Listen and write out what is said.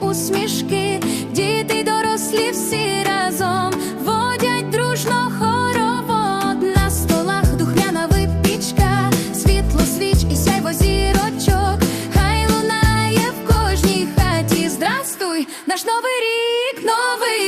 усмішки, діти й дорослі всі разом водять дружно хоровод на столах духмяна випічка, світло свіч і сяйво зірочок, хай лунає в кожній хаті. Здрастуй, наш новий рік. новий.